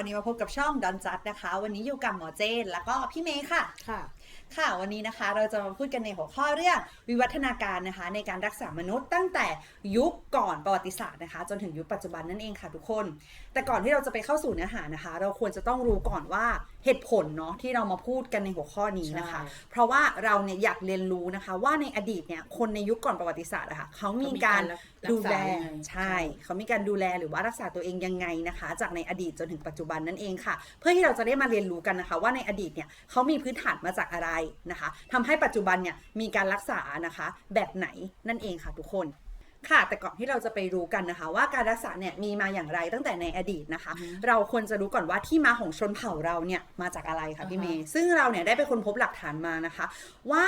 วันนี้มาพบกับช่องดอนจัดนะคะ วันนี้อยู่กับหมอเจน แล้วก็พี่เมย์ค่ะ ค่ะ ค่ะวันนี้นะคะเราจะมาพูดกันในหัวข้อเรื่องวิวัฒนาการนะคะ ในการรักษามนุษย์ตั้งแต่ยุคก่อนประวัติศาสตร์นะคะ จนถึงยุคปัจจุบันนั่นเองค่ะทุกคน แต่ก่อนที่เราจะไปเข้าสู่เนื้อหานะคะ เราควรจะต้องรู้ก่อนว่าเหตุผลเนาะที่เรามาพูดกันในหัวข้อนี้นะคะ ใช่ เพราะว่าเราเนี่ยอยากเรียนรู้นะคะ ว่าในอดีตเนี่ยคนในยุคก่อนประวัติศาสตร์อะค่ะเขามีการเขามีการรักดูแลรักษายังไงใช่ เขามีการดูแลหรือว่ารักษาตัวเองยังไงนะคะ จากในอดีตจนถึงปัจจุบันนั่นเองค่ะ เพื่อที่เราจะได้มาเรียนรู้กันนะคะ ว่าในอดีตเนี่ยเขามีพื้นฐานมาจากอะไรนะคะทำให้ปัจจุบันเนี่ยมีการรักษานะคะแบบไหนนั่นเองค่ะทุกคนค่ะแต่ก่อนที่เราจะไปรู้กันนะคะ ว่าการรักษาเนี่ยมีมาอย่างไรตั้งแต่ในอดีตนะคะอือฮึเราควรจะรู้ก่อนว่าที่มาของชนเผ่าเราเนี่ยมาจากอะไรคะพี่เมอ่าย์ฮะซึ่งเราเนี่ยได้ไปค้นพบหลักฐานมานะคะ ว่า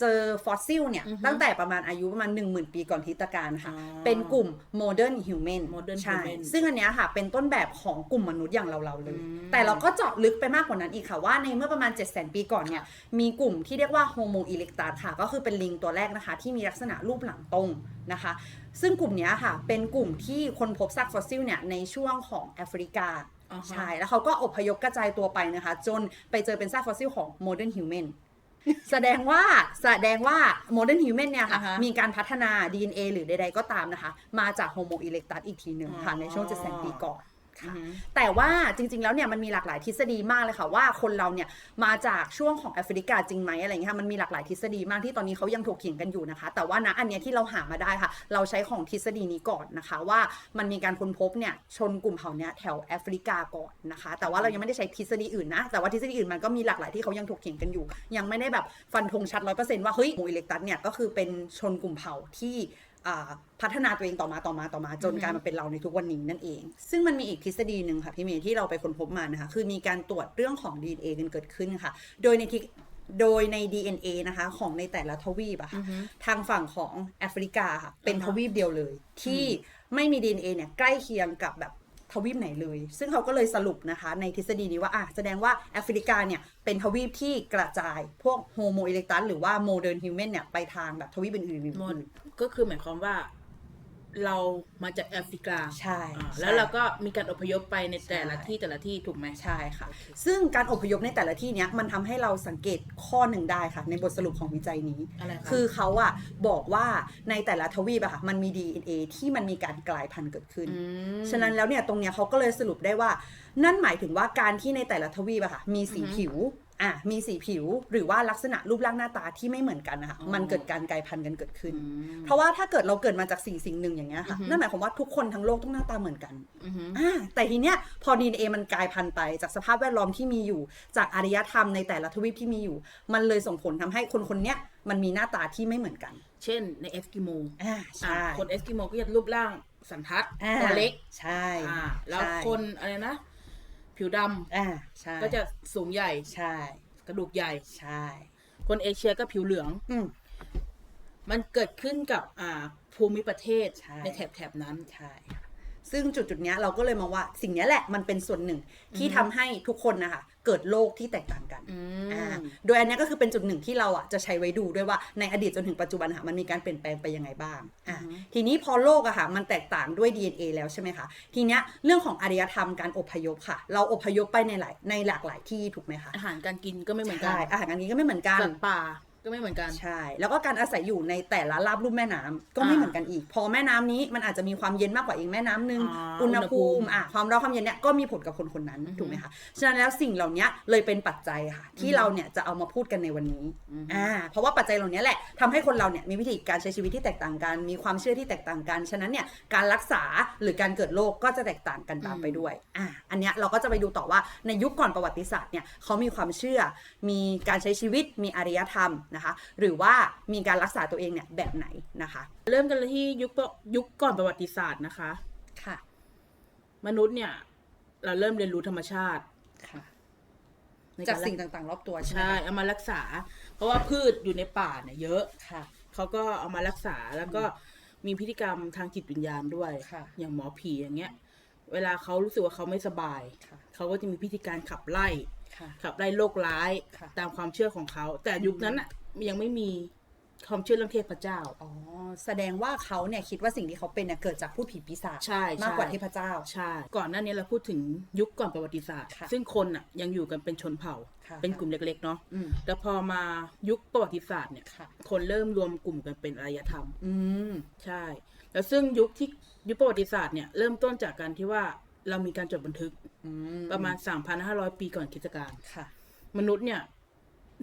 เจอฟอสซิลเนี่ยอือฮึตั้งแต่ประมาณอายุประมาณ 1 0,000 ปีก่อนคริสตกาลค่ะอ๋อเป็นกลุ่ม modern human Modern ใช่ Human ซึ่งอันเนี้ยค่ะ เป็นต้นแบบของกลุ่มมนุษย์อย่างเราๆเลยอืมแต่เราก็เจาะลึกไปมากกว่านั้นอีกค่ะ ว่าในเมื่อประมาณ 7 0 0 0 0 0ปีก่อนเนี่ย มีกลุ่มที่เรียกว่า Homo erectus ค่ะ ก็คือเป็นลิงตัวแรกนะคะ ที่มีลักษณะรูปหลังตรงนะคะ ซึ่งกลุ่มเนี้ยค่ะ เป็นกลุ่มที่คนพบซากฟอสซิลเนี่ยในช่วงของแอฟริกาอ่าฮะใช่ แล้วเขาก็อพยพกระจายตัวไปนะคะ จนไปเจอเป็นซากฟอสซิลของ modern human แสดงว่าแสดงว่า modern human เนี่ยค่ะ อ่าฮะมีการพัฒนา DNA หรือใดๆก็ตามนะคะ มาจาก Homo erectus อีกทีหนึ่งค่ะอ๋อในช่วง700,000ปีก่อนอื ค่ะ แต่ว่าจริง ๆ แล้วเนี่ยมันมีหลากหลายทฤษฎีมากเลยค่ะว่าคนเราเนี่ยมาจากช่วงของแอฟริกาจริงไหมอะไรเงี้ยค่ะมันมีหลากหลายทฤษฎีมากที่ตอนนี้เขายังถกเถียงกันอยู่นะคะ แต่ว่านะอันเนี้ยที่เราหามาได้ค่ะ เราใช้ของทฤษฎีนี้ก่อนนะคะ ว่ามันมีการค้นพบเนี่ยชนกลุ่มเผ่าเนี้ยแถวแอฟริกาก่อนนะคะ แต่ว่าเรายังไม่ได้ใช้ทฤษฎีอื่นนะแต่ว่าทฤษฎีอื่นมันก็มีหลากหลายที่เขายังถกเถียงกันอยู่ ยังไม่ได้แบบฟันธงชัดร้อยเปอร์เซ็นต์ว่าเฮ้ยโมอิเล็กตัสเนี่ยก็คือเป็นชนกลุ่มเผ่าที่ พัฒนาตัวเองต่อมาต่อมาต่อมาจนอือฮึกลายมาเป็นเราในทุกวันนี้นั่นเอง ซึ่งมันมีอีกทฤษฎีหนึ่งค่ะพี่เมย์ที่เราไปค้นพบมานะคะคือมีการตรวจเรื่องของ DNA กันเกิดขึ้นค่ะ โดยในที่โดยใน DNA นะคะ ของในแต่ละทวีปอะค่ะอือฮึทางฝั่งของแอฟริกาค่ะเป็นอ่าทฮะวีปเดียวเลย ที่ไม่มี DNA เนี่ยใกล้เคียงกับแบบ ทวีปไหนเลย ซึ่งเขาก็เลยสรุปนะคะ ในทฤษฎีนี้ว่าอะแสดงว่าแอฟริกาเนี่ยเป็นทวีปที่กระจายพวกโฮโมอิเล็กตัสหรือว่าโมเดิร์นฮิวแมนเนี่ยไปทางแบบทวีปอื่นๆหมดอื่นก็คือหมายความว่า เรามาจากแอฟริกาใช่อ่าใช่แล้วเราก็มีการอพยพไปในแต่ละใช่ที่แต่ละที่ถูกไหม ใช่ค่ะ ซึ่งการอพยพในแต่ละที่เนี้ยมันทำให้เราสังเกตข้อหนึ่งได้ค่ะ ในบทสรุปของวิจัยนี้ อะไรคะ คือเขาอะบอกว่าในแต่ละทวีปอะค่ะมันมี DNA ที่มันมีการกลายพันธุ์เกิดขึ้นมฉะนั้นแล้วเนี่ยตรงเนี้ยเขาก็เลยสรุปได้ว่า นั่นหมายถึงว่าการที่ในแต่ละทวีปอะค่ะมีสีอือฮึผิว อะมีสีผิวหรือว่าลักษณะรูปร่างหน้าตาที่ไม่เหมือนกันนะคะอ๋อมันเกิดการกลายพันธุ์กันเกิดขึ้นอืมเพราะว่าถ้าเกิดเราเกิดมาจากสิ่งสิ่งหนึ่งอย่างเงี้ยค่ะอือฮึนั่นหมายความว่าทุกคนทั้งโลกต้องหน้าตาเหมือนกันอือฮึอ่าแต่ทีเนี้ยพอ DNA มันกลายพันธุ์ไปจากสภาพแวดล้อมที่มีอยู่ จากอารยธรรมในแต่ละทวีปที่มีอยู่ มันเลยส่งผลทำให้คนคนเนี้ยมันมีหน้าตาที่ไม่เหมือนกัน เช่นในเอสกิโมอ่าอ่าใช่คนเอสกิโมก็จะรูปร่างสันทัดอ่าตัวเล็กใช่อ่าแล้วใช่คนอะไรนะ ผิวดอ่าใช่ำก็จะสูงใหญ่ใช่กระดูกใหญ่ ใช่คนเอเชียก็ผิวเหลือง อืม มันเกิดขึ้นกับอ่าภูมิประเทศใช่ ในแถบแถบๆนั้น ใช่ค่ะ ซึ่งจุดจุดๆเนี้ยเราก็เลยมองว่าสิ่งเนี้ยแหละมันเป็นส่วนหนึ่งที่อือฮึทำให้ทุกคนนะคะเกิดโรคที่แตกต่างกันอือ่ามโดยอันเนี้ยก็คือเป็นจุดหนึ่งที่เราอะจะใช้ไว้ดูด้วยว่าในอดีตจนถึงปัจจุบันค่ะมันมีการเปลี่ยนแปลงไปยังไงบ้างอ่าอือฮึทีนี้พอโลกอะค่ะมันแตกต่างด้วย DNA แล้วใช่ไหมคะทีเนี้ยเรื่องของอารยธรรมการอพยพค่ะ เราอพยพไปในหลายในหลากหลายที่ถูกไหมคะอาหารการกินก็ไม่เหมือนกัใช่อาหารการกินก็ไม่เหมือนกันสัตว์ป่า ก็ไม่เหมือนกัน ใช่ แล้วก็การอาศัยอยู่ในแต่ละราบลุ่มแม่น้ำก็ไม่อ่าเหมือนกันอีก พอแม่น้ำนี้มันอาจจะมีความเย็นมากกว่าอีกแม่น้ำหนึ่งอ่าอุณหภูอุณหภูมิมิอะความร้อนความเย็นเนี่ยก็มีผลกับคนคนนั้นอือฮึถูกไหมคะ ฉะนั้นแล้วสิ่งเหล่านี้เลยเป็นปัจจัยค่ะ ที่อือฮึ เราเนี่ยจะเอามาพูดกันในวันนี้ อือฮึอ่าเพราะว่าปัจจัยเหล่านี้แหละทำให้คนเราเนี่ยมีวิธีการใช้ชีวิตที่แตกต่างกัน มีความเชื่อที่แตกต่างกัน ฉะนั้นเนี่ยการรักษาหรือการเกิดโรคก็จะแตกต่างกันตามไปด้วยอ่าอันเนี้ยเราก็จะไปดูต่อว่าในยุคก่อนประวัติศาสตร์เนี่ยเขามีความเชื่อ มีการใช้ชีวิตมีอารยธรรมนะคะ หรือว่ามีการรักษาตัวเองเนี่ยแบบไหนนะคะ เริ่มกันเลยที่ยุคปยุคก่อนประวัติศาสตร์นะคะค่ะ มนุษย์เนี่ย เราเริ่มเรียนรู้ธรรมชาติค่ะในจากรสิ่งต่างๆ รอบตัวใช่ไหมใช่คะเอามารักษา เพราะว่าพืชอยู่ในป่าเนี่ยเยอะค่ะเขาก็เอามารักษาแล้วก็มีพิธีกรรมทางจิตวิญญาณด้วยค่ะอย่างหมอผีอย่างเงี้ย เวลาเขารู้สึกว่าเขาไม่สบายค่ะเขาก็จะมีพิธีการขับไล่ค่ะขับไล่โรคร้ายค่ะตามความเชื่อของเขา แต่ยุคนั้นอะ ยังไม่มีความเชื่อเรื่องเทพเจ้า อ๋อ แสดงว่าเขาเนี่ยคิดว่าสิ่งที่เขาเป็นเนี่ยเกิดจากผู้ผีปีศาจใช่ใช่ มากกว่าเทพเจ้า ใช่ ก่อนหน้านี้เราพูดถึงยุคก่อนประวัติศาสตร์ ค่ะซึ่งคนอะยังอยู่กันเป็นชนเผ่า ค่ะ เป็นกลุ่มเล็กๆเนาะอืมแต่พอมายุคประวัติศาสตร์เนี่ย ค่ะ คนเริ่มรวมกลุ่มกันเป็นอารยธรรม อืม ใช่ แล้วซึ่งยุคที่ยุคประวัติศาสตร์เนี่ยเริ่มต้นจากการที่ว่าเรามีการจดบันทึกอืมประมาณ 3,500 ปีก่อนคริสตกาลค่ะ มนุษย์เนี่ย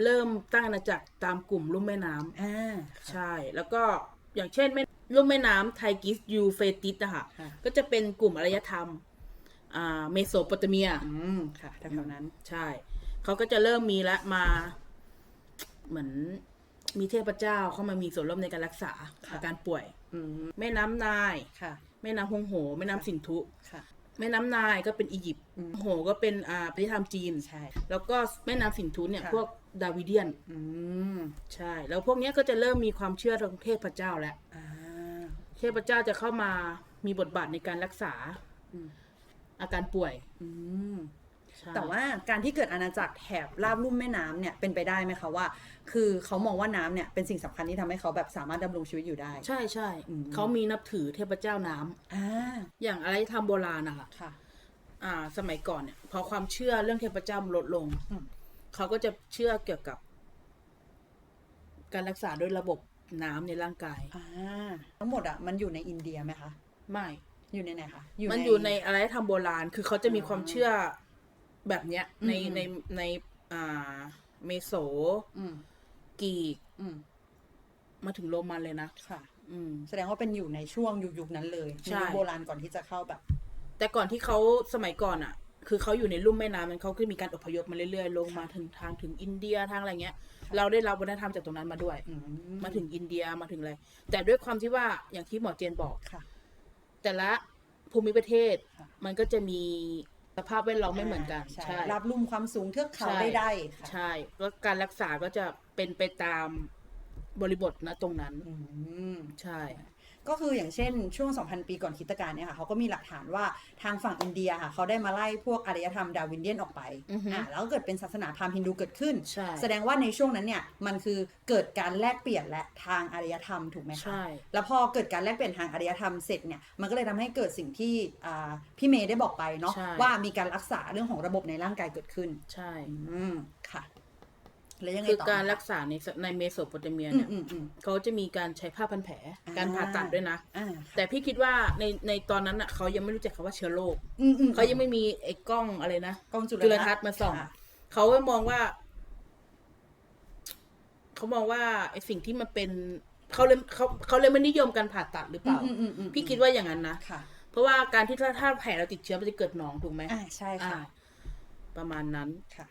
เริ่มตั้งอาณาจักรตามกลุ่มลุ่มแม่น้ำอ่าใช่ แล้วก็อย่างเช่นแม่ลุ่มแม่น้ำไทกิสยูเฟติสอะค่ะ ค่ะก็จะเป็นกลุ่มอารยธรรมอ่าเมโสโปเตเมีย อืมค่ะแถวๆนั้น ใช่ เขาก็จะเริ่มมีละมา เหมือนมีเทพเจ้าเข้ามามีส่วนร่วมในการรักษาค่ะ อาการป่วย อืมแม่น้ำนาย ค่ะแม่น้ำฮงโห แม่น้ำสินธุ ค่ะ แม่น้ำนายก็เป็นอียิปต์อืม โหก็เป็นอ่าประเทศธรรมจีน ใช่ แล้วก็แม่น้ำสินธุเนี่ย ค่ะ พวก ดาวิเดียน อืม ใช่ แล้วพวกเนี้ยก็จะเริ่มมีความเชื่อทางเทพเจ้าแล้วอ่า เทพเจ้าจะเข้ามามีบทบาทในการรักษาอืม อาการป่วยอืม ใช่ แต่ว่าการที่เกิดอาณาจักรแถบราบลุ่มแม่น้ำเนี่ยเป็นไปได้ไหมคะว่า คือเขามองว่าน้ำเนี่ยเป็นสิ่งสำคัญที่ทำให้เขาแบบสามารถดำรงชีวิตอยู่ได้ ใช่ใช่อืม เขามีนับถือเทพเจ้าน้ำอ่าอย่างอะไรทำโบราณนะคะค่ะ อ่า สมัยก่อนเนี่ย พอความเชื่อเรื่องเทพเจ้าลดลง อืม เขาก็จะเชื่อเกี่ยวกับ การรักษาด้วยระบบน้ำในร่างกาย อ่าทั้งหมดอะมันอยู่ในอินเดียไหมคะ ไม่ อยู่ในไหนคะ มันอยู่ในอะไรทำโบราณ คือเขาจะมีความเชื่อแบบเนี้ย ในอืม ในในอ่าเมโสอืม กรีกอืม มาถึงโรมันเลยนะ ค่ะ อืม แสดงว่าเป็นอยู่ในช่วงยุคยุคนั้นเลยใช่ในยุคโบราณก่อนที่จะเข้าแบบ แต่ก่อนที่เขาสมัยก่อนอะ คือเขาอยู่ในลุ่มแม่น้ำมันเขาก็มีการอพยพมาเรื่อยๆ ลงมาถึงทางถึงอินเดียทางอะไรเงี้ย เราได้รับวัฒนธรรมจากตรงนั้นมาด้วยอืมมาถึงอินเดียมาถึงอะไร แต่ด้วยความที่ว่าอย่างที่หมอเจนบอก ค่ะ แต่ละภูมิประเทศ ค่ะ มันก็จะมีสภาพแวดล้อมไม่เหมือนกัน ใช่ใช่รับลุ่มความสูงเทือกเขาใช่ ได้ได้ค่ะใช่ก็การรักษาก็จะเป็นไปตามบริบทนะตรงนั้น อืม ใช่ ก็คืออย่างเช่นช่วง 2,000 ปีก่อนคริสตกาลเนี่ยค่ะเขาก็มีหลักฐานว่าทางฝั่งอินเดียค่ะเขาได้มาไล่พวกอารยธรรมดาวินเดียนออกไปอือฮึอ่าแล้วก็เกิดเป็นศาสนาพราหมณ์ฮินดูเกิดขึ้นใช่แสดงว่าในช่วงนั้นเนี่ยมันคือเกิดการแลกเปลี่ยนและทางอารยธรรมถูกไหมคะใช่แล้วพอเกิดการแลกเปลี่ยนทางอารยธรรมเสร็จเนี่ยมันก็เลยทำให้เกิดสิ่งที่อ่าพี่เมย์ได้บอกไปเนาะใช่ว่ามีการรักษาเรื่องของระบบในร่างกายเกิดขึ้น ใช่อืมค่ะ แล้วยังไงคือต่อ การรักษาในในเมโสโปเตเมียอืเนี่มยอืมอืม เขาจะมีการใช้ผ้าพันแผลอ่าการผ่าตัดด้วยนะ อ่าแต่พี่คิดว่าในในตอนนั้นอะเขายังไม่รู้จักคำว่าเชื้อโรคอืมอืมเขายังไม่มีไอ้กล้องอะไรนะ กล้องจุจุลทรรศน์มาส่อง ค่ะเขาก็มองว่า เขามองว่าไอ้สิ่งที่มันเป็นเขาเลยเขาเขาเลยไม่นิยมการผ่าตัดหรือเปล่า อืมอืมอืมพี่คิดว่าอย่างนั้นนะ ค่ะเพราะว่าการที่ถ้าถ้าแผลเราติดเชื้อมันจะเกิดหนองถูกไหมอ่าใช่ค่ะอ่าประมาณนั้น ค่ะ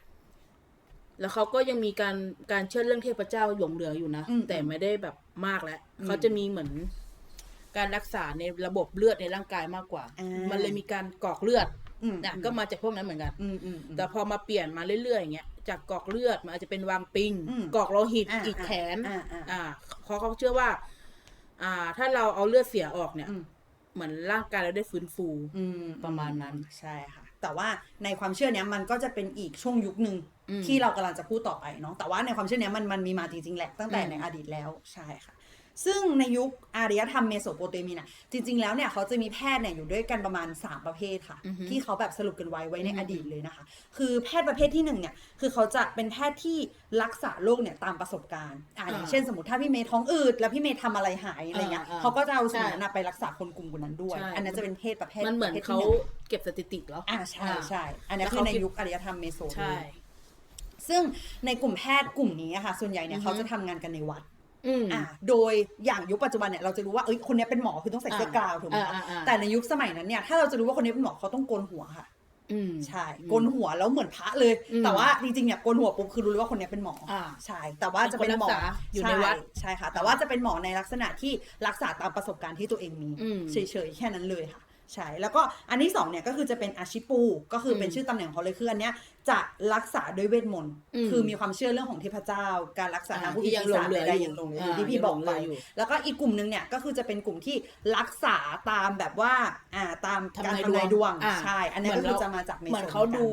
แล้วเขาก็ยังมีการการเชื่อเรื่องเทพเจ้าหลงเหลืออยู่นะ อืมแต่ไม่ได้แบบมากแล้วอืมเขาจะมีเหมือน การรักษาในระบบเลือดในร่างกายมากกว่า อ่ามั มันเลยมีการกรอกเลือดอืมนะก็มาจากพวกนั้นเหมือนกัน อืมอืมอืม แต่พอมาเปลี่ยนมาเรื่อยๆอย่างเงี้ยจากกรอกเลือดมันอาจจะเป็นวางปิงอืมกรอกโลหิตอ่าอีกแขนอ่าอ่า อ่าเพราะเขาเชื่อว่า อ่า ถ้าเราเอาเลือดเสียออกเนี่ย อืม เหมือนร่างกายเราได้ฟื้นฟู อืมประมาณนั้น ใช่ค่ะ แต่ว่าในความเชื่อเนี้ยมันก็จะเป็นอีกช่วงยุคหนึ่งอืมที่เรากำลังจะพูดต่อไปเนาะแต่ว่าในความเชื่อเนี้ยมันมันมีมาจริงๆแหละตั้งแต่อืมในอดีตแล้วใช่ค่ะ ซึ่งในยุคอารยธรรมเมโสโปเตเมียน่ะจริง ๆ แล้วเนี่ยเขาจะมีแพทย์เนี่ยอยู่ด้วยกันประมาณ 3 ประเภทค่ะอือฮึที่เขาแบบสรุปกันไว้ไว้ในอือฮึอดีตเลยนะคะ คือแพทย์ประเภทที่หนึ่งเนี่ยคือเขาจะเป็นแพทย์ที่รักษาโรคเนี่ยตามประสบการณ์อ่าอย่างเช่นสมมติถ้าพี่เมย์ท้องอืดแล้วพี่เมย์ทำอะไรหายอะไรเงี้ยอ่าอ่าเขาก็จะเอาสิ่งใช่นั้นนะไปรักษาคนกลุ่มคนนั้นด้วยใช่อันนั้นจะเป็นเพศประเภทมันเหมือนประภทเขาที่หงเก็บสถิติเหรออ่าใช่อ่าใช่อันนี้แล้วคือเขาในคิดยุคอารยธรรมเมโสใช่เลย ซึ่งในกลุ่มแพทย์กลุ่มนี้อะค่ะ ส่วนใหญ่เนี่ยอือฮึเขาจะทำงานกันในวัด อืม อ่าโดยอย่างยุคปัจจุบันเนี่ยเราจะรู้ว่าเอ้ยคนนี้เป็นหมอคือต้องใส่เสื้อกาวถูกไหมอ่าคะอ่าอ่า แต่ในยุคสมัยนั้นเนี่ยถ้าเราจะรู้ว่าคนนี้เป็นหมอเขาต้องโกนหัวค่ะ อืม ใช่โกนหัวแล้วเหมือนพระเลย อืมแต่ว่าจริงๆเนี่ยโกนหัวปุ๊บคือรู้เลยว่าคนนี้เป็นหมออาใช่แต่ว่าจะเป็นหมอเป็นคนรักษาอยู่ในวัดช่ใช่ค่ะ แต่ว่าจะเป็นหมอในลักษณะที่รักษาตามประสบการณ์ที่ตัวเองมีอืม เฉยๆแค่นั้นเลยค่ะ ใช่แล้วก็อันที่สองเนี่ยก็คือจะเป็นอาชิปู ก็คือเป็นอืมชื่อตำแหน่งของเขาเลยคืออันเนี้ยจะรักษาด้วยเวทมนต์อืมคือมีความเชื่อเรื่องของเทพเจ้า การรักษาอ่าทางผู้ที่พิยังปีหลศางจเหลือใดอยู่ๆยังหลงเหลืออ่าอยู่ที่พี่บอกไปยังหลงเหลืออยู่แล้วก็อีกกลุ่มหนึ่งเนี่ยก็คือจะเป็นกลุ่มที่รักษาตามแบบว่าอ่าตามการทำนายดวงอ่าใช่อันนี้เหมืก็อนคือเราจะมาจากเมโสเหมือนเขาดู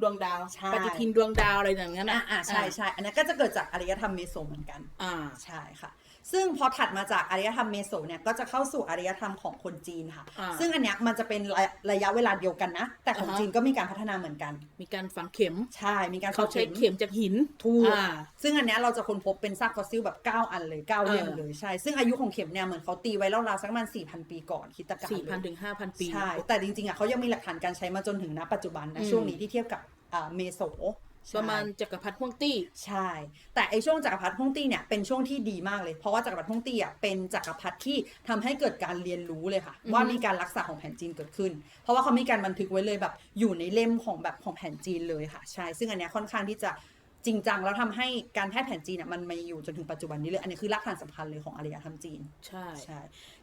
ดวงดาวใช่ปฏิทินดวงดาวอะไรอย่างนั้นอ่านะอ่าใช่ใช่อันนั้นก็จะเกิดจากอารยธรรมเมโสเหมือนกันอ่าใช่ค่ะ ซึ่งพอถัดมาจากอารยธรรมเมโสเนี่ยก็จะเข้าสู่อารยธรรมของคนจีนค่ะ อ่า ซึ่งอันเนี้ยมันจะเป็นระระยะเวลาเดียวกันนะ แต่ของอ่าฮะจีนก็มีการพัฒนาเหมือนกัน มีการฝังเข็ม ใช่ มีการเขาใช้เข็มจากหินถูก อ่า ซึ่งอันเนี้ยเราจะค้นพบเป็นซากฟอสซิลแบบ 9 อันเลย 9เรียงเออเลยใช่ ซึ่งอายุของเข็มเนี่ยเหมือนเขาตีไว้ราวๆสักประมาณ4,000 ปีก่อนคริดตะกาลสี่พันเลยถึงห้าพันปี ใช่ แต่จริงๆอะเขายังมีหลักฐานการใช้มาจนถึงณปัจจุบันนะอืม ช่วงนี้ที่เทียบกับอ่าเมโสใช่ ประมาณจักรพรรดิฮ่วงตี้ใช่ แต่ไอช่วงจักรพรรดิฮ่องตี้เนี่ยเป็นช่วงที่ดีมากเลย เพราะว่าจักรพรรดิฮ่องตี้อะเป็นจักรพรรดิที่ทำให้เกิดการเรียนรู้เลยค่ะอือฮึว่ามีการรักษาของแผนจีนเกิดขึ้น เพราะว่าเขามีการบันทึกไว้เลยแบบอยู่ในเล่มของแบบของแผนจีนเลยค่ะ ใช่ ซึ่งอันเนี้ยค่อนข้างที่จะจริงจังแล้วทำให้การแพทย์แผนจีนเนี่ยมันมาอยู่จนถึงปัจจุบันนี้เลย อันนี้คือรากฐานสำคัญเลยของอารยธรรมจีน ใช่ใช่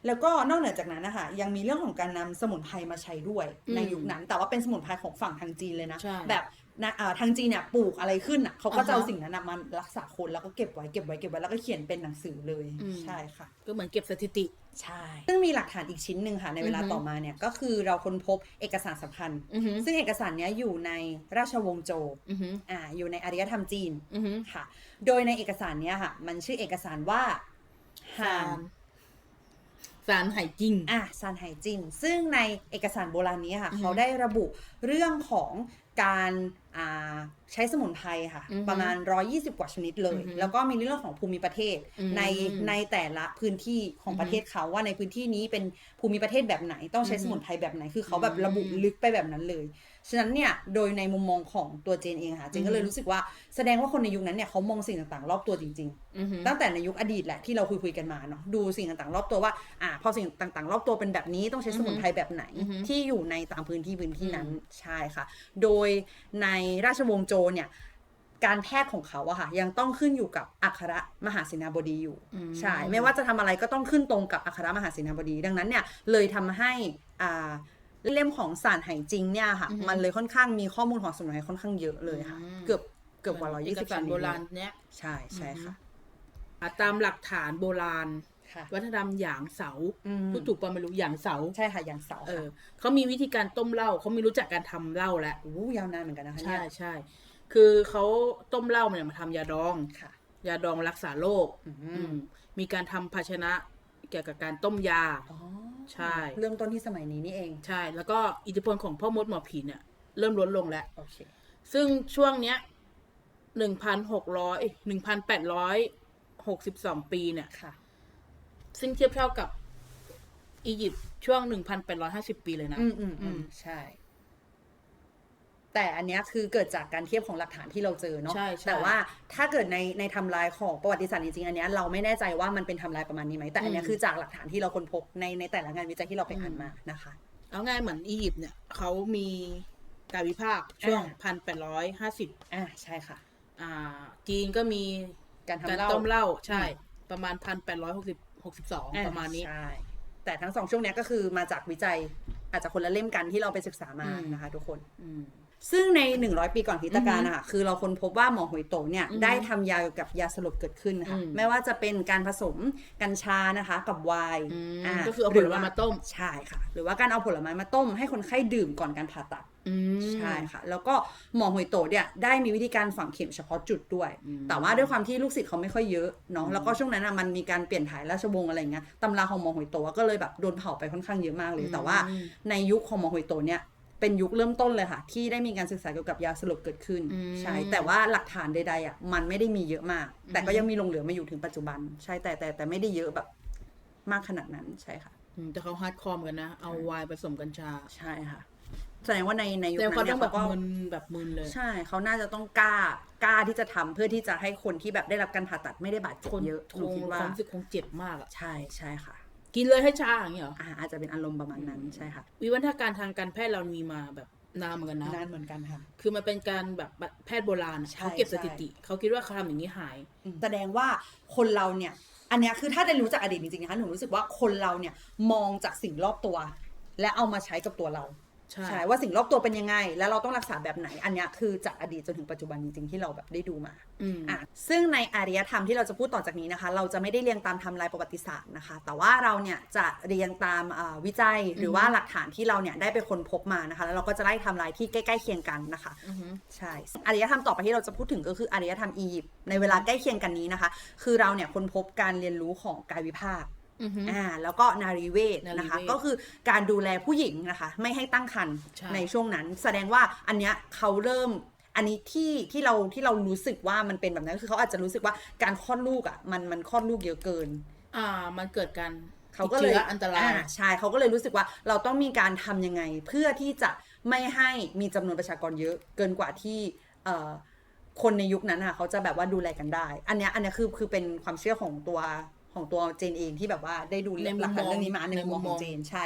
แล้วก็นอกเหนือจากนั้นนะคะยังมีเรื่องของการนำสมุนไพรมาใช้ด้วยอืมในยุคนั้น แต่ว่าเป็นสมุนไพรของฝั่งทางจีนเลยนะใช่แบบ นะอ่าทางจีนเนี่ยปลูกอะไรขึ้นอะเขาก็จะเอาอ่าฮะสิ่งนั้นนะมารักษาคนแล้วก็เก็บไว้เก็บไว้เก็บไว้แล้วก็เขียนเป็นหนังสือเลยอืม ใช่ค่ะ ก็เหมือนเก็บสถิติ ใช่ ซึ่งมีหลักฐานอีกชิ้นหนึ่งค่ะในเวลาอือฮึ ต่อมาเนี่ยก็คือเราค้นพบเอกสารสำคัญ อือหือซึ่งเอกสารเนี้ยอยู่ในราชวงศ์โจวอือหืออ่าอยู่ในอารยธรรมจีนอือหือค่ะ โดยในเอกสารเนี้ยค่ะ มันชื่อเอกสารว่าฮานสารไหจริง อะซานไหจิน ซึ่งในเอกสารโบราณนี้ค่ะ อือฮึ เขาได้ระบุเรื่องของการอ่า ใช้สมุนไพรค่ะอือฮึประมาณ 120 กว่าชนิดเลยอือฮึแล้วก็มีเรื่องของภูมิประเทศอืมในในแต่ละพื้นที่ของอือฮึประเทศเขาว่าในพื้นที่นี้เป็นภูมิประเทศแบบไหน ต้องใช้อือฮึสมุนไพรแบบไหนคือเขาแบบอืมระบุลึกไปแบบนั้นเลย ฉะนั้นเนี่ยโดยในมุมมองของตัวเจนเองค่ะเจนก็เลยอือฮึรู้สึกว่าแสดงว่าคนในยุคนั้นเนี่ยเขามองสิ่งต่างๆ รอบตัวจริงๆอือหือตั้งแต่ในยุคอดีตแหละที่เราคุยคุยๆกันมาเนาะดูสิ่งต่างๆ รอบตัวว่าอ่าพอสิ่งต่างๆ รอบตัวเป็นแบบนี้ต้องใช้สมุนไพรแบบไหนอือฮึที่อยู่ในตามพื้นที่พื้นที่นั้นอืมใช่ค่ะ โดยในราชวงศ์โจวเนี่ยการแพทย์ของเขาอะค่ะ ยังต้องขึ้นอยู่กับอัครมหาเสนาบดีอยู่อืมใช่ไม่ว่าจะทำอะไรก็ต้องขึ้นตรงกับอัครมหาเสนาบดี ดังนั้นเนี่ยเลยทำให้อ่าเล่มของสารไหจริงเนี่ยค่ะอือฮึมันเลยค่อนข้างมีข้อมูลของสมุนไพรค่อนข้างเยอะเลยค่ะอืมเกือบเกือบกว่าร้อยเอยี่กสิบสารโบราณเนี้ยใช่ใช่ค่ะอะตามหลักฐานโบราณค่ะ วัฒนธรรมหยางเสาอืมพูดถูกปะไม่รู้หยางเสาใช่ค่ะอย่างเสาเอค่ะอเขามีวิธีการต้มเหล้าเขามีรู้จักการทำเหล้าแล้วโอ้ยาวนานเหมือนกันนะคะใช่เนี่ยใช่คือเขาต้มเหล้าเนี่ยมาทำยาดองค่ะ ยาดองรักษาโรคอืมอืมมีการทำภาชนะเกี่ยวกับการต้มยาอ๋อใช่ เริ่มต้นที่สมัยนี้นี่เอง ใช่ แล้วก็อิทธิพลของพ่อมดหมอผีเนี่ยเริ่มลดลงแล้วโอเคซึ่งช่วงเนี้ยหนึ่งพันหกร้อยหนึ่งพันแปดร้อยหกสิบสองปีเนี่ยค่ะ ซึ่งเทียบเท่ากับอียิปต์ช่วงหนึ่งพันแปดร้อยห้าสิบปีเลยนะ อืมอืมอืมใช่ แต่อันเนี้ยคือเกิดจากการเทียบของหลักฐานที่เราเจอเนาะใช่ใช่ แต่ว่าถ้าเกิดในในไทำลายของประวัติศาสตร์จริงๆอันเนี้ยเราไม่แน่ใจว่ามันเป็นไทำลายประมาณนี้ไหมแต่อันเนี้ยคือจากหลักฐานที่เราค้นพบในในแต่ละงานวิจัยที่เราไปอ่านมานะคะ เอาง่ายเหมือนอียิปต์เนี่ยเขามีการวิพากษ์ช่วงอ่าพันแปดร้อยห้าสิบอ่าใช่ค่ะ อ่า จีนก็มีการการทำเหล้า ต้มเหล้าใช่อืมประมาณพั นแปดร้อยหกสิบหกสิบสองอ่ประมาณนี้ ใช่ แต่ทั้งสองช่วงเนี้ยก็คือมาจากวิจัยอาจจะคนละเล่มกันที่เราไปศึกษามาอืมนะคะทุกคนอืมซึ่งใน 100 ปีก่อนคริสตกาลนะคะคือเราค้นพบว่าหมอหวยโตเนี่ยอือฮึได้ทำยาเกี่ยวกับยาสลบเกิดขึ้นนะคะอืมไม่ว่าจะเป็นการผสมกัญชานะคะกับไวน์อืมอ่าก็คือเอาผลไม้มาต้มใช่ค่ะ หรือว่าการเอาผลไม้มาต้มให้คนไข้ดื่มก่อนการผ่าตัดอืม ใช่ค่ะ แล้วก็หมอหวยโตเนี่ยได้มีวิธีการฝังเข็มเฉพาะจุดด้วยอืมแต่ว่าด้วยความที่ลูกศิษย์เขาไม่ค่อยเยอะเนาะอืมแล้วก็ช่วงนั้นอะมันมีการเปลี่ยนถ่ายราชวงศ์อะไรเงี้ยตำราของหมอหวยโตก็เลยแบบโดนเผาไปค่อนข้างเยอะมากเลย แต่ว่าอืมในยุคของหมอหวยโตเนี่ยเป็นยุคเริ่มต้นเลยค่ะ ที่ได้มีการศึกษาเกี่ยวกับยาสลบเกิดขึ้นอืมใช่แต่ว่าหลักฐานใดๆอะมันไม่ได้มีเยอะมาก แต่ก็อืมยังมีหลงเหลือมาอยู่ถึงปัจจุบัน ใช่แต่แต่แต่ไม่ได้เยอะแบบมากขนาดนั้นใช่ค่ะอืมแต่เขาฮาร์ดคอร์เหมอนกันนะ เอาไวน์ผสมกัญชาใช่ค่ะ แสดงว่าในในยุคแต่นั้เขานต้เนี่องยแบบเขาก็ มึนแบบมึนเลย ใช่เขาน่าจะต้องกล้ากล้าที่จะทำเพื่อที่จะให้คนที่แบบได้รับการผ่าตัดไม่ได้บาดเจ็บคนเยอะคหนูงคิดคว่าวามรู้สึกคงเจ็บมากอะใช่ใช่ค่ะกินเลยให้ชาอย่างเงี้ยเหรอ อ่าอาจจะเป็นอารมณ์ประมาณนั้นใช่ค่ะวิวัฒนาการทางการแพทย์เรามีมาแบบนานเหมือนกันนะ นานเหมือนกันค่ะ คือมันเป็นการแบบแพทย์โบราณใช่ เขาเก็บใช่สถิติ เขาคิดว่าเขาทำอย่างนี้หาย แสดงว่าคนเราเนี่ย อันเนี้ยคือถ้าได้รู้จักอดีตจริงๆนะคะหนูรู้สึกว่าคนเราเนี่ยมองจากสิ่งรอบตัว และเอามาใช้กับตัวเรา ใช่ ใช่ว่าสิ่งรอบตัวเป็นยังไง แล้วเราต้องรักษาแบบไหน อันเนี้ยคือจากอดีตจนถึงปัจจุบันจริงๆที่เราแบบได้ดูมา อืม อะซึ่งในอารยธรรมที่เราจะพูดต่อจากนี้นะคะ เราจะไม่ได้เรียงตามไทำลายประวัติศาสตร์นะคะ แต่ว่าเราเนี่ยจะเรียงตามอ่าวิจัยหรือว่าหลักฐานที่เราเนี่ยได้ไปค้นพบมานะคะ แล้วเราก็จะไล่ไทำลายที่ใกล้ๆเคียงกันนะคะ อือฮึใช่อารยธรรมต่อไปที่เราจะพูดถึงก็คืออารยธรรมอียิปต์ในเวลาใกล้เคียงกันนี้นะคะ คือเราเนี่ยค้นพบการเรียนรู้ของกายวิภาค อือฮึอ่าแล้วก็นารีเวทนารีเวทนะคะ ก็คือการดูแลผู้หญิงนะคะ ไม่ให้ตั้งครรภ์ใช่ในช่วงนั้น แสดงว่าอันเนี้ยเขาเริ่มอันนี้ที่ที่เราที่เรารู้สึกว่ามันเป็นแบบนั้นคือเขาอาจจะรู้สึกว่าการคลอดลูกอะมันมันคลอดลูกเยอะเกิน อ่ามันเกิดการเขาก็เลยติดชื้ออันตรายอ่ใช่เขาก็เลยรู้สึกว่าเราต้องมีการทำยังไง เพื่อที่จะไม่ให้มีจำนวนประชากรเยอะเกินกว่าที่เอ่อคนในยุคนั้นอะเขาจะแบบว่าดูแลกันได้ อันเนี้ยอันเนี้ยคือคือเป็นความเชื่อของตัว ของตัวเจนเองที่แบบว่าได้ดูในมุมหลักฐานมองเรื่องนี้มาในในมุมมองมุมขมอองงเจนใช่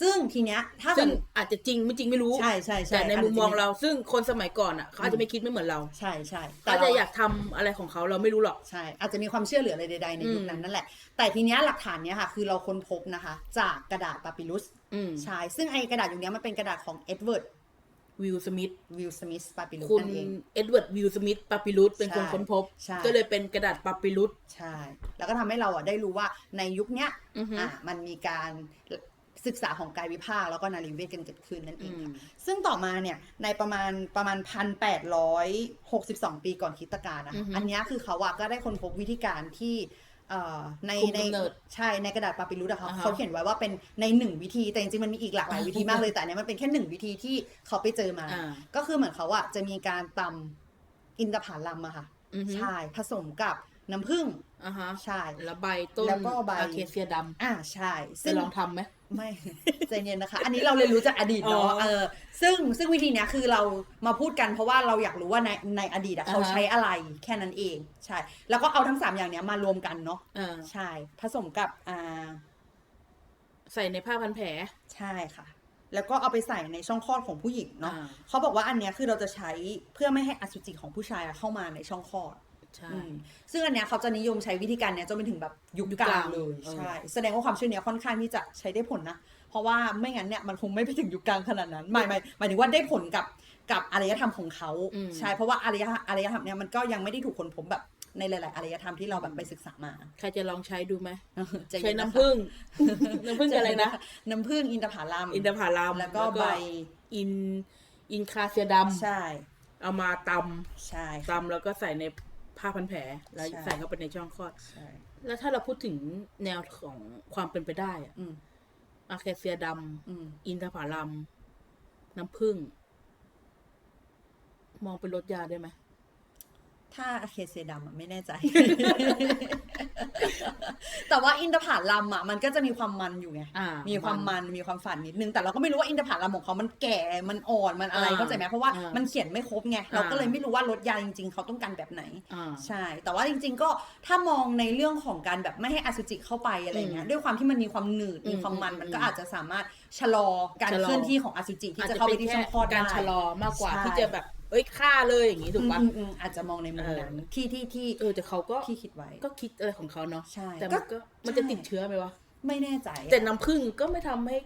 ซึ่งทีเนี้ยถ้าซึ่มังนอาจจะจริงไม่จริงไม่รู้ใช่ใช่ใช่แต่ในมุมมองจจะเรา ซึ่งคนสมัยก่อนอะเขาอาจจะไม่คิดไม่เหมือนเรา ใช่ใช่เขาจะอยากทำอะไรของเขาเราไม่รู้หรอกใช่ อาจจะมีความเชื่อเหลืออะไรใดๆในยุคนั้นนั่นแหละ แต่ทีเนี้ยหลักฐานเนี้ยค่ะ คือเราค้นพบนะคะ จากกระดาษปาปิรุสอืมใช่ซึ่งไอ้กระดาษอยู่เนี้ยมันเป็นกระดาษของเอ็ดเวิร์ด วิลสมิธวิลสมิธปาปิรุสคุณนั่นเอง เอ็ดเวิร์ดวิลสมิธปาปิรุสเป็นคนใช่ค้นพบ ใช่ ก็เลยเป็นกระดาษปาปิรุสใช่ แล้วก็ทำให้เราอะได้รู้ว่าในยุคเนี้ยอือฮึอะมันมีการศึกษาของกายวิภาคแล้วก็นารีเวทกันเกิดขึ้นนั่นเออืงม ค่ะ ซึ่งต่อมาเนี่ยในประมาณประมาณพันแปดร้อยหกสิบสองปีก่อนคริสตกาลนะอืคะอฮึ อันเนี้ยคือเขาอะก็ได้ค้นพบวิธีการที่เอ่อ ในคุมในกำเนิดใช่ในกระดาษปาปิรุสอะค่ะอ่าฮะเขาเขียนไว้ว่าเป็นในหนึ่งวิธีแต่จริงๆมันมีอีกหลากหลายวิธีมากเลยแต่อันเนี้ยมันเป็นแค่หนึ่งวิธีที่เขาไปเจอมาอ่าก็คือเหมือนเขาอะจะมีการตำอินทผลัมอะค่ะอือฮึใช่ผสมกับ น้ำผึ้งอ่าฮะใช่ แล้วใบต้นแล้วก็ใบ อาเคเซียดอ่าใช่ำซึ่จะงลองทำไหม ไม่ ใจเย็นนะคะ อันนี้เราเรียนรู้จากอดีตเนาะอ๋อเออซึ่งซึ่งวิธีเนี้ยคือเรามาพูดกันเพราะว่าเราอยากรู้ว่าในในอดีตอะเขาอ่าฮะ ใช้อะไรแค่นั้นเองใช่ แล้วก็เอาทั้งสามอย่างเนี้ยมารวมกันเนาะอ่าใช่ ผสมกับอ่าใส่ในผ้าพันแผลใช่ค่ะ แล้วก็เอาไปใส่ในช่องคลอดของผู้หญิงเนาะอ่าเขาบอกว่าอันเนี้ยคือเราจะใช้เพื่อไม่ให้อสุจิของผู้ชายอะเข้ามาในช่องคลอด ใช่ อืมซึ่งอันเนี้ยเขาจะนิยมใช้วิธีการเนี้ยจนไปถึงแบบยุคยุคกกลาลางงเลยเออ ใช่แสดงว่าความเชื่อเนี้ยค่อนข้างที่จะใช้ได้ผลนะ เพราะว่าไม่งั้นเนี่ยมันคงไม่ไปถึงยุคกลางขนาดนั้นหมายหมายหมายถึงว่าได้ผลกับกับอารยธรรมของเขาอืม ใช่เพราะว่าอารยธรรมอารยธรรมเนี่ยมันก็ยังไม่ได้ถูกค้นพบแบบในหลาย ๆ อารยธรรมที่เราแบบไปศึกษามาใครจะลองใช้ดูไหมใจใช้เย็ะน้ำคะผึ้ง น้ำผึ้งกับอะไรนะ น้ำผึ้งอินทผลัมอินทผลัมแล้วก็ใบอินอินคาเซียดำใช่เอามาตใช่ำตำแล้วก็ใส่ใน ผ้าพันแผลแล้วใช่ ใส่เข้าไปในช่องคลอด ใช่ แล้วถ้าเราพูดถึงแนวของความเป็นไปได้อะอืมอาเคเซียดอืมำอินทผลัม น้ำผึ้งมองเป็นรสยาได้ไหม ถ้าอะเคเซดำอะไม่แน่ใจ แต่ว่าอินทผลัมอะมันก็จะมีความมันอยู่ไง อ่ามีความมันมีความฝาดนิดนึงแต่เราก็ไม่รู้ว่าอินทผลัมของเขามันแก่มันอ่อนมันอะไรอ่าเข้าใจไหมเพราะว่าอ่ามัมันเขียนไม่ครบไงเราก็เลยไม่รู้ว่ารสยาจริง ๆ เขาต้องการแบบไหน อ่า ใช่ แต่ว่าจริง ๆ ก็ถ้ามองในเรื่องของการแบบไม่ให้อสุจิเข้าไปอะไรเงี้ยอืมด้วยความที่มันมีความหนืดมีความมันอืมมันก็อาจจะสามารถชะลอการชะลอ เคลื่อนที่ของอสุจิที่อาจจะจะเข้าไปเป็นที่แค่ช่องคลอดได้ การชะลอมากกว่าใช่ ที่จะแบบ เอ้ยฆ่าเลยอย่างนี้ถูกปะ อืมอืมอาจจะมองในมุมนั้นเออที่ที่ที่เออแต่เขาก็ที่คิดไว้ ก็คิดอะไรของเขาเนาะใช่แต่ก็มันก็มันจะใช่ ติดเชื้อไหมวะไม่แน่ใจแต่น้ำผึ้งก็ไม่ทำให้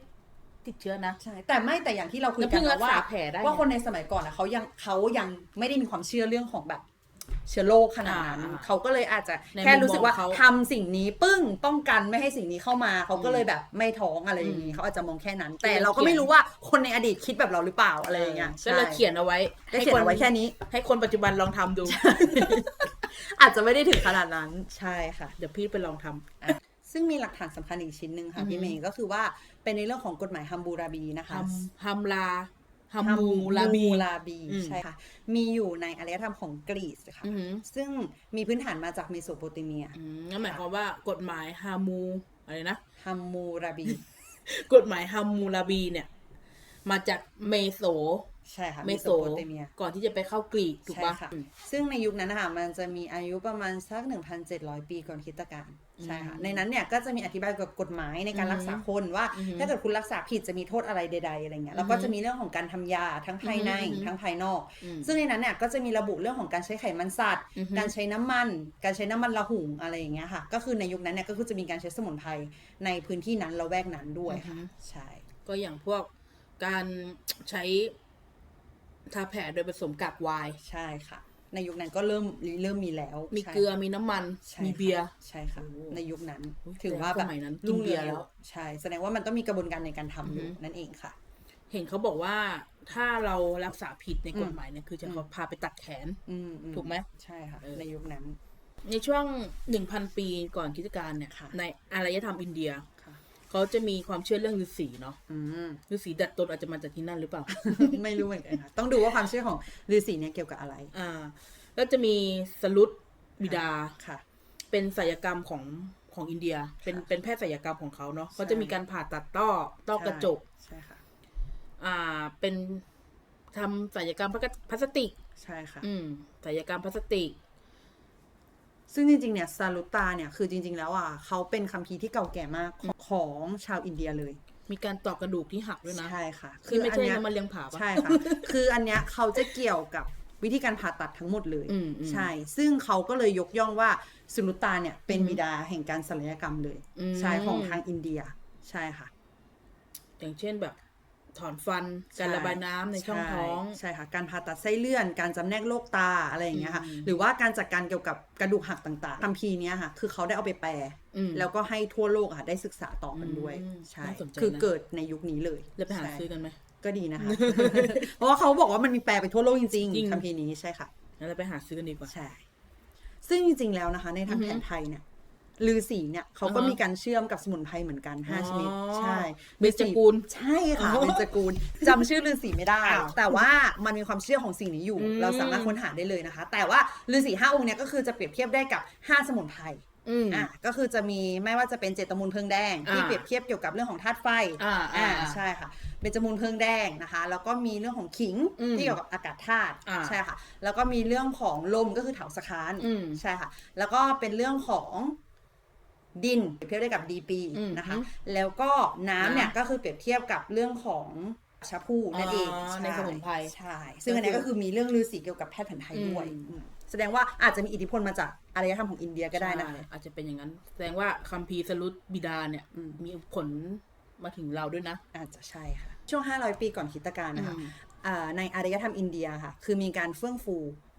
ติดเชื้อนะ ใช่ แต่ไม่แต่อย่างที่เราคุยน้ำกัผึ้นงรันะกว่าษาแผลได้ว่าคนในสมัยก่อนนะเขายังเขายังไม่ได้มีความเชื่อเรื่องของแบบ เชื้อโรคขนาดนั้นอ่าเขาก็เลยอาจจะในแค่รู้สึกว่ามุมมองเขา ทำสิ่งนี้ปึ้งป้องกันไม่ให้สิ่งนี้เข้ามา เขาก็เลยแบบไม่ท้องอะไรอย่างนี้อืมเขาอาจจะมองแค่นั้น แต่ก็เลยเราก็เขียนไม่รู้ว่าคนในอดีตคิดแบบเราหรือเปล่าอะไรอย่างเงี้ยก็เลยใช่เขียนเอาไว้ได้เขียนเอาไว้แค่นี้ ให้คนปัจจุบันลองทำดู อาจจะไม่ได้ถึงขนาดนั้น ใช่ค่ะ เดี๋ยวพี่ไปลองทำ ซึ่งมีหลักฐานสำคัญอีกชิ้นหนึ่งค่ะอือฮึ พี่เมย์ก็คือว่าเป็นในเรื่องของกฎหมายฮัมบูราบีนะคะฮัมฮัมลา ฮัมมูลาบีลาบีอืมใช่ค่ะ มีอยู่ในอารยธรรมของกรีซค่ะอือหือซึ่งมีพื้นฐานมาจากเมโสโปเตเมียอืมนั่นหมายความว่ากฎหมายฮามูอะไรนะฮัมมูราบี กฎหมายฮัมมูลาบีเนี่ย มาจากเมโสใช่ค่ะเมเมโสโสโปเตเมีย ก่อนที่จะไปเข้ากรีกถูกใช่ปะค่ะอืมซึ่งในยุคนั้นนะคะมันจะมีอายุประมาณสัก 1,700 ปีก่อนคริสตกาล ใช่ค่ะอืมในนั้นเนี่ยก็จะมีอธิบายเกี่ยวกับกฎหมายในการอืมรักษาคนว่าอืมถ้าเกิดคุณรักษาผิดจะมีโทษอะไรใด ๆอะไรเงี้ยแล้วก็อืมจะมีเรื่องของการทำยาทั้งภายในอืมทั้งภายนอกอืมซึ่งในนั้นเนี่ยก็จะมีระบุเรื่องของการใช้ไขมันสัตว์อือฮึการใช้น้ำมัน การใช้น้ำมันละหุงอะไรอย่างเงี้ยค่ะ ก็คือในยุคนั้นเนี่ยก็คือจะมีการใช้สมุนไพรในพื้นที่นั้นละแวกนั้นด้วยค่ะใช่ก็อย่างพวกการใช้ทาแผลโดยผสมกากไวน์ใช่ค่ะ ในยุคนั้นก็เริ่มเริ่มมีแล้วมีใช่เกลือมีน้ำมัน ใช่มีค่ะเบียร์ ใช่ค่ะโอ้ในยุคนั้นอุ๊ยถือว่าแบบสมัยนั้นกินรุ่งเบีเรืยอร์งแล้วใช่ แสดงว่ามันต้องมีกระบวนการในการทำอยู่อือฮึ นั่นเองค่ะ เห็นเขาบอกว่าถ้าเรารักษาผิดในกฎหมายเนี่ยคือจะเขาพาไปตัดแขน อืมอืถูกไหม ใช่ค่ะ เออ ในยุคนั้น ในช่วงหนึ่งพันปีก่อนคริสตกาลเนี่ยค่ะ ในอารยธรรมอินเดียค่ะ เขาจะมีความเชื่อเรื่องฤาษีเนาะอืมฤาษีดัดตนอาจจะมาจากที่นั่นหรือเปล่า ไม่รู้เหมือนกันค่ะ ต้องดูว่าความเชื่อของฤาษีเนี่ยเกี่ยวกับอะไร อ่า แล้วจะมีสลุดบิดาค่ะ เป็นศัลยกรรมของของอินเดีย เป็นค่ะเป็นแพทย์ศัลยกรรมของเขาเนาะใช่เขาจะมีการผ่าตัดต้อต้อกระจกใช่ค่ะ อ่าเป็นทำศัลยกรรมพลาสติก ใช่ค่ะ อืมศัลยกรรมพลาสติก ซึ่งจริงๆ เนี่ยซาลุตาเนี่ยคือจริง ๆ แล้วอะเขาเป็นคัมภีร์ที่เก่าแก่มากของของชาวอินเดียเลย มีการต่อกระดูกที่หักด้วยนะใช่ค่ะที่ไม่ใช่เนี้ยน้ำมันเลี้ยงผาปะใช่ค่ะ คืออันเนี้ยเขาจะเกี่ยวกับวิธีการผ่าตัดทั้งหมดเลยอืมอืมใช่ ซึ่งเขาก็เลยยกย่องว่าสุลุตาเนี่ยเป็นอืมบิดาแห่งการศัลยกรรมเลยอืมใช่ของทางอินเดีย ใช่ค่ะ อย่างเช่นแบบ ถอนฟัน การใช่ระบายน้ำในช่องท้องใช่ค่ะ การผ่าตัดไส้เลื่อน การจำแนกโรคตาอะไรอย่างเงี้ยค่ะอืมหรือว่าการจัดการเกี่ยวกับกระดูกหักต่างๆคัมภีร์เนี้ยค่ะ คือเขาได้เอาไปแปลอืมแล้วก็ให้ทั่วโลกอะค่ะได้ศึกษาต่อกันด้วยอืมใช่น่าสนใจนะคือเกิดในยุคนี้เลยแล้วไปหาใช่ซื้อกันไหมก็ดีนะคะ เพราะว่าเขาบอกว่ามันมีแปลไปทั่วโลกจริงจริงๆคัมภีร์นี้ใช่ค่ะงั้นเราไปหาซื้อกันดีกว่าใช่ซึ่งจริงๆแล้วนะคะ ในทางอือฮึแผนไทยเนี่ย ลือสีเนี่ยเขาก็อ่าฮะมีการเชื่อมกับสมุนไพรเหมือนกันห้าอ๋อชนิด ใช่เบญจกูลใช่ค่ะอ๋อเบญจกูลจำชื่อลือสีไม่ได้ อ้าวแต่ว่ามันมีความเชื่อของสิ่งนี้อยู่ อืม เราสามารถค้นหาได้เลยนะคะ แต่ว่าลือสีห้าองค์เนี่ยก็คือจะเปรียบเทียบได้กับห้าสมุนไพร อืม อะก็คือจะมีไม่ว่าจะเป็นเจตมูลเพลิงแดง ที่อ่าเปรียบเทียบเกี่ยวกับเรื่องของธาตุไฟอ่าอ่าอ่าใช่ค่ะเบญจมูลเพลิงแดงนะคะ แล้วก็มีเรื่องของขิงอืมที่เกี่ยวกับอากาศธาตุอ่าใช่ค่ะ แล้วก็มีเรื่องของลมก็คือเถาสคานอืม ใช่ค่ะ แล้วก็เป็นเรื่องของ ดินเปรียบเทียบได้กับดีปีอืมนะคะแล้วก็น้ำเนี่ยน้ำก็คือเปรียบเทียบกับเรื่องของชาพูนั่นเองอ๋อช่ในสมุนไพรใช่ ซึ่งอันนี้ก็ก็คือคือมีเรื่องลือสีเกี่ยวกับแพทย์แผนไทยด้วยอืม อืมแสดงว่าอาจจะมีอิทธิพลมาจากอารยธรรมของอินเดียก็ได้นะคะใช่อาจจะเป็นอย่างนั้น แสดงว่าคัมภีร์สรุตบิดาเนี่ย อืม มีผลมาถึงเราด้วยนะ อาจจะใช่ค่ะ ช่วง 500 ปีก่อนคริสตกาลนะคะอืมอ่าในอารยธรรมอินเดียค่ะ คือมีการเฟื่องฟู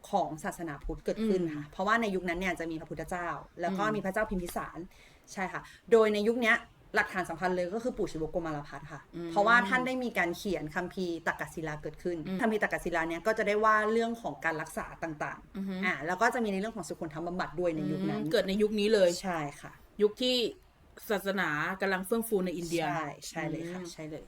ของศาสนาพุทธเกิดขึ้นค่ะ เพราะว่าในยุคนั้นเนี่ยจะมีพระพุทธเจ้า แล้วก็อืมมีพระเจ้าพิมพิสารใช่ค่ะ โดยในยุคเนี้ยหลักฐานสำคัญเลยก็คือปู่ชิวโกมารพัฒน์ค่ะ เพราะว่าท่านได้มีการเขียนคัมภีร์ตักกศิลาเกิดขึ้นคัมภีร์ตักกศิลาเนี่ยก็จะได้ว่าเรื่องของการรักษาต่างอือฮึๆอ่าแล้วก็จะมีในเรื่องของสุขนธรรมบำบัดด้วยในยุคนั้น เกิดในยุคนี้เลยใช่ค่ะ ยุคที่ศาสนากำลังเฟื่องฟูในอินเดียใช่ใช่เลยค่ะอืมใช่เลย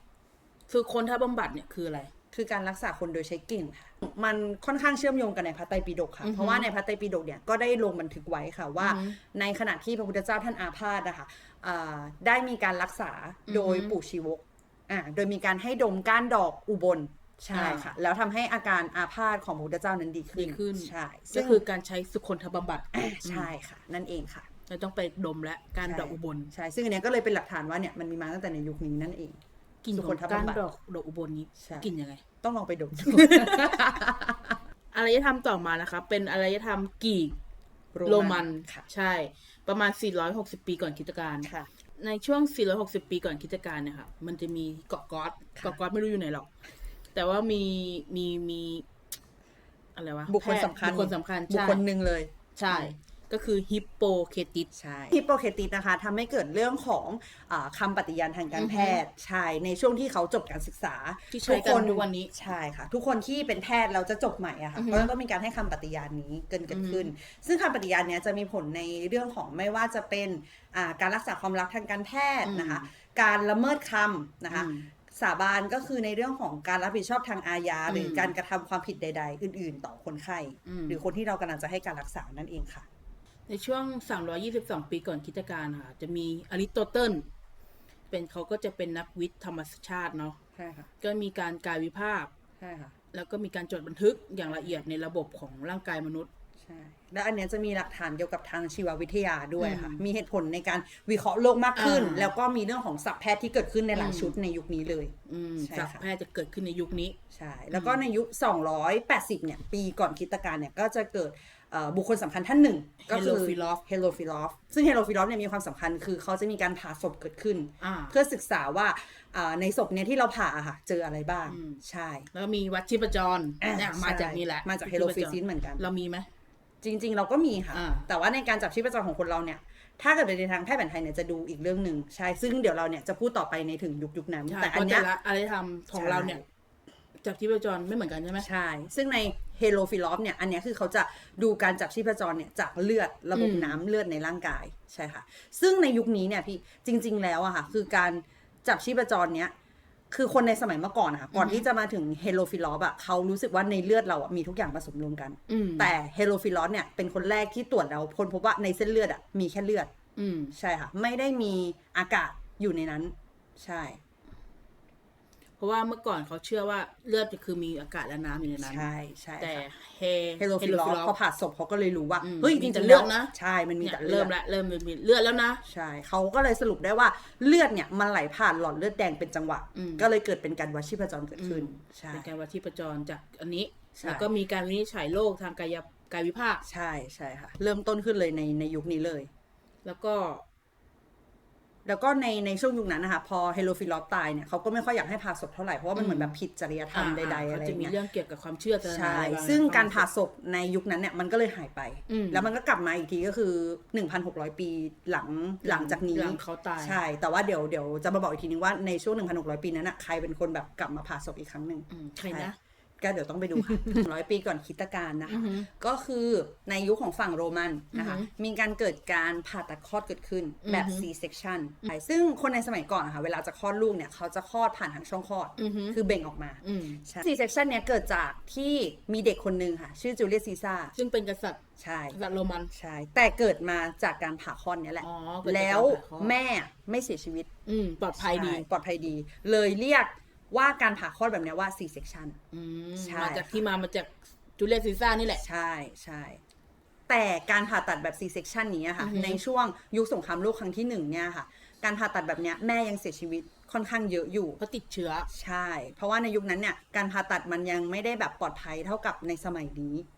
คือคนถ้าบำบัดเนี่ยคืออะไร คือการรักษาคนโดยใช้กลิ่นค่ะ มันค่อนข้างเชื่อมโยงกันในพระไตรปิฎกค่ะอือฮึเพราะว่าในพระไตรปิฎกเนี่ยก็ได้ลงบันทึกไว้ค่ะว่าอือฮึในขณะที่พระพุทธเจ้าท่านอาพาธนะคะอ่าได้มีการรักษาโดยอือฮึปู่ชีวกอ่าโดยมีการให้ดมก้านดอกอุบลใช่อ่าค่ะ แล้วทำให้อาการอาพาธของพระพุทธเจ้านั้นดีขึ้นดีขึ้นใช่ก็ซึ่งคือการใช้สุคนทบำบัดอ่าใช่ค่ะ นั่นเองค่ะเราต้องไปดมและการดอกอุบลใช่ซึ่งอันเนี้ยก็เลยเป็นหลักฐานว่าเนี่ยมันมีมาตั้งแต่ในยุคนี้นั่นเอง กลิ่นสุขคอนงทบำบัดการดอกดอกอุบลนี้ใช่ กลิ่นยังไง ต้องลองไปดมดู อารยธรรมต่อมานะคะ เป็นอารยธรรมกรีกโรมันค่ะใช่ ประมาณ 460 ปีก่อนคริสตกาลค่ะ ในช่วง 460 ปีก่อนคริสตกาลเนี่ยค่ะ มันจะมีเกาะก๊อตค่ะ เกาะก๊อตไม่รู้อยู่ไหนหรอก แต่ว่ามีมีมี อะไรวะบุคคลแพทย์สำคัญบุคคลสำคัญบุคใช่คลหนึ่งเลย ใช่ ก็คือฮิปโปเคติสใช่ฮิปโปเคติสนะคะทำให้เกิดเรื่องของอาคำปฏิญาณทางการแพทย์ใช่ในช่วงที่เขาจบการศึกษาที่ใช้กันทุกวันนี้ใช่ค่ะ ทุกคนที่เป็นแพทย์เราจะจบใหม่อะค่ะอือฮึก็ต้องมีการให้คำปฏิญาณนี้เกินเกิดขึ้น ซึ่งคำปฏิญาณเนี้ยจะมีผลในเรื่องของไม่ว่าจะเป็นอ่าการรักษาความรักทางการแพทย์นะคะ การละเมิดคำนะคะอืมสาบานก็คือในเรื่องของการรับผิดชอบทางอาญาหรืออมการกระทำความผิดใด ๆ อื่น ๆ ต่อคนไข้อืมหรือคนที่เรากำลังจะให้การรักษานั่นเองค่ะ ในช่วง 322 ปีก่อนคริสตกาลค่ะ จะมีอริสโตเติลเป็นเขาก็จะเป็นนักวิทย์ธรรมชาติเนาะใช่ค่ะก็มีการกายวิภาคใช่ค่ะแล้วก็มีการจดบันทึกอย่างละเอียดในระบบของร่างกายมนุษย์ใช่และอันเนี้ยจะมีหลักฐานเกี่ยวกับทางชีววิทยาด้วยค่ะอืมมีเหตุผลในการวิเคราะห์โลกมากขึ้นอ่าแล้วก็มีเรื่องของศัพท์แพทย์ที่เกิดขึ้นในหลายอืมชุดในยุคนี้เลยอืมใช่ศัพค่ะท์แพทย์จะเกิดขึ้นในยุคนี้ใช่แล้วก็ในยุค 280 เนี่ย ปีก่อนคริสตกาลเนี่ยก็จะเกิดเอ่อ บุคคลสำคัญท่านหนึ่ง ก็คือ Helophilos เฮโลฟิลอฟซึ่งเฮโลฟิลอฟเนี่ยมีความสำคัญคือเขาจะมีการผ่าศพเกิดขึ้นอ่าเพื่อศึกษาว่าอ่าในศพเนี่ยที่เราผ่าอะค่ะ เจออะไรบ้างอืมใช่ แล้วก็มีวัดชีพจรอะเนี่ยมาใช่จากนี่แหละ มาจากเฮโลฟิซินเหมือนกัน เรามีไหม จริง ๆ เราก็มีค่ะอ่าแต่ว่าในการจับชีพจรของคนเราเนี่ยถ้าเกิดเป็นในทางแพทย์แผนไทยเนี่ยจะดูอีกเรื่องหนึ่งใช่ ซึ่งเดี๋ยวเราเนี่ยจะพูดต่อไปในถึงยุคยุคนั้นใช่แต่เพอันราะเนี้แต่ยละอะไรทำของใช่เราเนี่ยจากชีพจรไม่เหมือนกันใช่ไหมใช่ ซึ่งใน เฮโลฟิลอฟเนี่ยอันเนี้ยคือเขาจะดูการจับชีพจรเนี่ยจากเลือดระบบอืมน้ำเลือดในร่างกายใช่ค่ะ ซึ่งในยุคนี้เนี่ยพี่จริง ๆ แล้วอะค่ะ คือการจับชีพจรเนี้ยคือคนในสมัยเมื่อก่อนนะคะก่อนที่จะมาถึงเฮโลฟิลอฟอะเขารู้สึกว่าในเลือดเราอะมีทุกอย่างผสมรวมกันอืมแต่เฮโลฟิลอสเนี่ยเป็นคนแรกที่ตรวจแล้วค้นพบว่าในเส้นเลือดอะมีแค่เลือด อืมใช่ค่ะ ไม่ได้มีอากาศอยู่ในนั้น ใช่ เพราะว่าเมื่อก่อนเขาเชื่อว่าเลือดคือมีอากาศและน้ำอยู่ในนั้น ใช่ใช่แต่ค่ะเฮเฮโลฟิลอสพอผ่าศพเขาก็เลยรู้ว่าอืมเฮ้ยมีจแต่ริงๆเลืแล้อวดนะใช่มันมีเนี่ยแต่เลืเริ่อมดละเริ่มมีเลือดแล้วนะ ใช่เขาก็เลยสรุปได้ว่าเลือดเนี่ยมันไหลผ่านหลอดเลือดแดงเป็นจังหวะอืมก็เลยเกิดเป็นการวัดชีพจรเกิดขึ้นอืมใช่เป็นการวัดชีพจรจากอันนี้ใช่แล้วก็มีการวินิจฉัยโรคทางกายกายวิภาคใช่ใช่ค่ะ เริ่มต้นขึ้นเลยในในยุคนี้เลย แล้วก็ แล้วก็ในในช่วงยุคนั้นนะคะพอเฮโลฟิลอสตายเนี่ยเขาก็ไม่ค่อยอยากให้ผ่าศพเท่าไหร่ เพราะว่ามันเหมือนแบบผิดจริยธรรมใดๆอะไรเขาจะมีเงี้ย เรื่องเกี่ยวกับความเชื่อศาสนาใช่ อะไรบ้ซึ่งการเขผ่าศพในยุคนั้นเนี่ยมันก็เลยหายไป อืม แล้วมันก็กลับมาอีกทีก็คือ 1,600 ปีหลังหลังจากนี้ หลังเขาตาย ใช่ แต่ว่าเดี๋ยวเดี๋ยวจะมาบอกอีกทีนึงว่าในช่วง 1,600 ปีนั้นนะใครเป็นคนแบบกลับมาผ่าศพอีกครั้งหนึ่ง อืมใครนะ ก็เดี๋ยวต้องไปดูค่ะร้อยปีก่อนคริสตกาลนะคะอือหือก็ก็คือในยุคของฝั่งโรมันนะคะอือหือมีการเกิดการผ่าตัดคลอดเกิดขึ้นแบบอือหือ C section ใช่ซึ่งคนในสมัยก่อนนะคะเวลาจะคลอดลูกเนี่ย เขาจะคลอดผ่านทางช่องคลอดอือหือคือเบ่งออกมาอืมใช่ C section เนี่ยเกิดจากที่มีเด็กคนหนึ่งค่ะ ชื่อจูเลียสซีซ่าซึ่งเป็นกษัตริย์ใช่กษัตริย์โรมันใช่แต่เกิดมาจากการผ่าคลอดเนี่ยแหละอ๋อเกิดจากการแล้วผ่าคลอดแม่ไม่เสียชีวิตอืมปลอดภัยดีใช่ปลอดภัยดี เลยเรียก ว่าการผ่าคลอดแบบเนี้ยว่า C section อืมใช่มาจากที่มามาจากจูเลียสซีซ่านี่แหละ ใช่ใช่แต่การผ่าตัดแบบ C section นี้อะค่ะอือหือในช่วงยุคสงครามโลกครั้งที่หนึ่งเนี่ยค่ะ การผ่าตัดแบบเนี้ยแม่ยังเสียชีวิตค่อนข้างเยอะอยู่เพราะติดเชื้อ ใช่ เพราะว่าในยุคนั้นเนี่ยการผ่าตัดมันยังไม่ได้แบบปลอดภัยเท่ากับในสมัยนี้อ่าใช่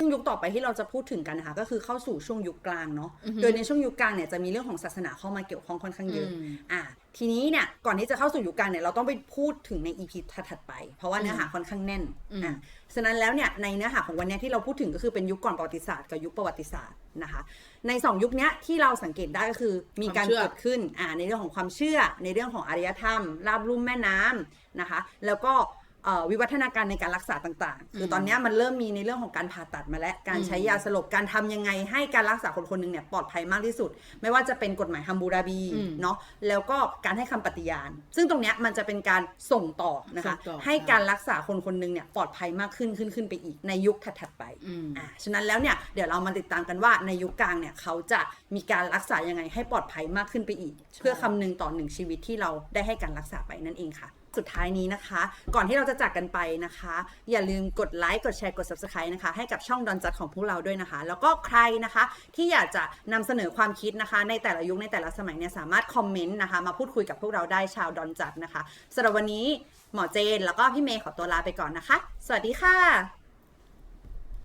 ซึ่งยุคต่อไปที่เราจะพูดถึงกันนะคะก็คือเข้าสู่ช่วงยุคกลางเนาะอือฮึโดยในช่วงยุคกลางเนี่ยจะมีเรื่องของศาสนาเข้ามาเกี่ยวข้องค่อนข้างเยอะอืมอะทีนี้เนี่ยก่อนที่จะเข้าสู่ยุคกลางเนี่ยเราต้องไปพูดถึงในอีพีถัดๆไป เพราะว่าเนื้อหาค่อนข้างแน่นอืมอะฉะนั้นแล้วเนี่ยในเนื้อหาของวันเนี้ยที่เราพูดถึงก็คือเป็นยุคก่อนประวัติศาสตร์กับยุคประวัติศาสตร์นะคะ ในสองยุคเนี้ยที่เราสังเกตได้ก็คือมีการความเชื่อเกิดขึ้นอ่าในเรื่องของความเชื่อ ในเรื่องของอารยธรรมราบลุ่มแม่น้ำนะคะ แล้วก็เอ่อ วิวัฒนาการในการรักษาต่างๆ คือตอนเนี้ยมันเริ่มมีในเรื่องของการผ่าตัดมาและการใช้ยาสลบ การทำยังไงให้การรักษาคนคนหนึ่งเนี่ยปลอดภัยมากที่สุด ไม่ว่าจะเป็นกฎหมายฮัมบูราบีอืมเนาะ แล้วก็การให้คำปฏิญาณ ซึ่งตรงเนี้ยมันจะเป็นการส่งต่อนะคะส่งต่อให้การรักษาคนคนหนึ่งเนี่ยปลอดภัยมากขึ้นขึ้นขึ้นไปอีกในยุคถัดๆไปอืมอ่า ฉะนั้นแล้วเนี่ยเดี๋ยวเรามาติดตามกันว่าในยุคกลางเนี่ยเขาจะมีการรักษายังไงให้ปลอดภัยมากขึ้นไปอีก เพื่อคำนึงต่อหนึ่งชีวิตที่เราได้ให้การรักษาไปนั่นเองค่ะ สุดท้ายนี้นะคะ ก่อนที่เราจะจากกันไปนะคะ อย่าลืมกดไลค์กดแชร์กด subscribe นะคะ ให้กับช่องดอนจัดของพวกเราด้วยนะคะ แล้วก็ใครนะคะที่อยากจะนำเสนอความคิดนะคะ ในแต่ละยุคในแต่ละสมัยเนี่ยสามารถคอมเมนต์นะคะ มาพูดคุยกับพวกเราได้ชาวดอนจัดนะคะสำหรับวันนี้หมอเจน แล้วก็พี่เมย์ขอตัวลาไปก่อนนะคะ สวัสดีค่ะ